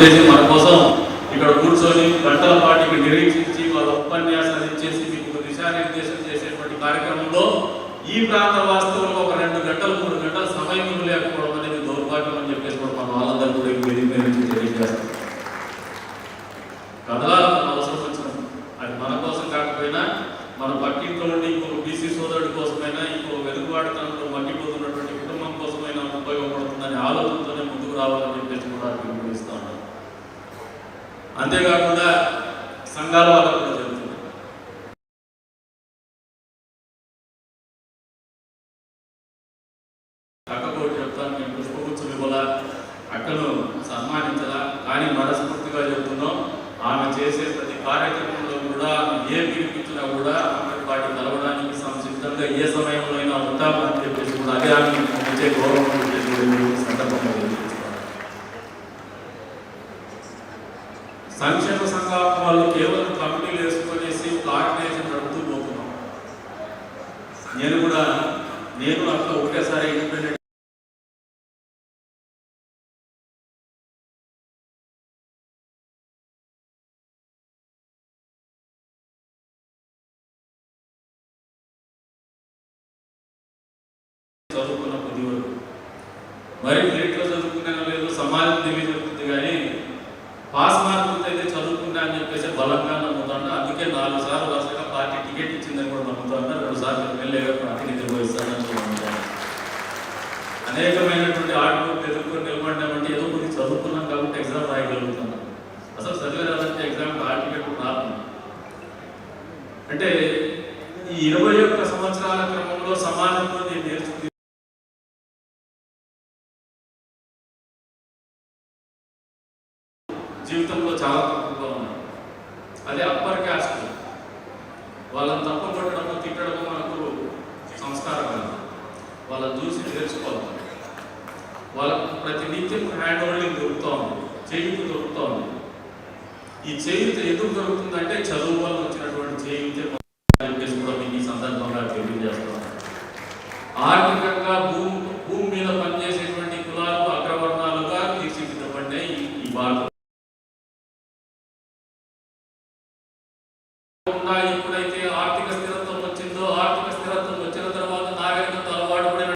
చేసి ఇక్కడ కూర్చొని గంటల పాటు నిరీక్షించి వాళ్ళ ఉపన్యాసాలు ఇచ్చేసి మీకు దిశానిర్దేశం చేసేటువంటి కార్యక్రమంలో ఈ ప్రాంత వాస్తవంలో ఒక రెండు గంటలు మూడు గంటల సమయం లేకపోవడం ఆలోచనతోనే చెప్పేసి కూడా పిలుపునిస్తా ఉన్నాను అంతేకాకుండా సంఘాల వల్ల కూడా జరుగుతుంది. అక్కకు చెప్తాను మేము పుష్పగుచ్చం ఇవ్వాలా అక్కను సన్మానించాలా కానీ మనస్ఫూర్తిగా చెప్తున్నాం ఆమె చేసే ప్రతి కార్యక్రమంలో కూడా ఆమె ఏ పిలిపించినా కూడా ఆమె వాటి కలవడానికి సంసిద్ధంగా ఏ సమయంలో అయినా ఉంటామని చెప్పేసి కూడా అదే ఆమె ఇచ్చే గౌరవం అని చెప్పేసి కూడా ఈ సందర్భంగా తెలియజేస్తున్నాను. సంక్షేమ సంఘాల వాళ్ళు కేవలం కమిటీలు వేసుకునేసి ప్లాట్ వేసి నడుపుతూ పోతున్నాం. నేను కూడా నేను అట్లా ఒకేసారి ఇండిపెండెంట్ చదువుకున్న కొద్ది మరి మెరిట్లో చదువుకునే లేదు సమాజం తెలియజెప్తుంది కానీ పాస్ ఇచ్చిందని కూడా రెండు సార్లు ఎమ్మెల్యేగా ప్రాతినిధ్యం వహిస్తానని కూడా అనేకమైనటువంటి ఆటలు ఎదుర్కొని నిలబడ్డామంటే ఏదో కొద్ది చదువుకున్నాం కాబట్టి ఎగ్జామ్ రాయగలుగుతున్నాం. అసలు చదివేదాలంటే ఎగ్జామ్ ఆ టికెట్ రాదు అంటే ఈ ఇరవై ఒక్క సంవత్సరాల క్రమంలో సమాజంలో నేను నేర్చుకుంది. జీవితంలో చాలా తక్కువగా ఉన్నాయి. అదే అప్పర్ క్యాస్ట్ వాళ్ళని తప్ప వాళ్ళని చూసి నేర్చుకోవాలి వాళ్ళకు ప్రతి నిత్యం హ్యాండ్ హోల్డింగ్ దొరుకుతూ ఉంది చేయుత దొరుకుతూ ఉంది ఈ చేయుత ఎందుకు దొరుకుతుందంటే చదువు వల్ల వచ్చినటువంటి చేయుతే కూడా మీకు ఈ సందర్భంగా తెలియజేస్తాం ఆర్థికంగా భూమి భూమి మీద పనిచేసేటువంటి కులాలు అగ్రవర్ణాలుగా తీర్చిదిద్దబడ్డాయి ఈ- భారత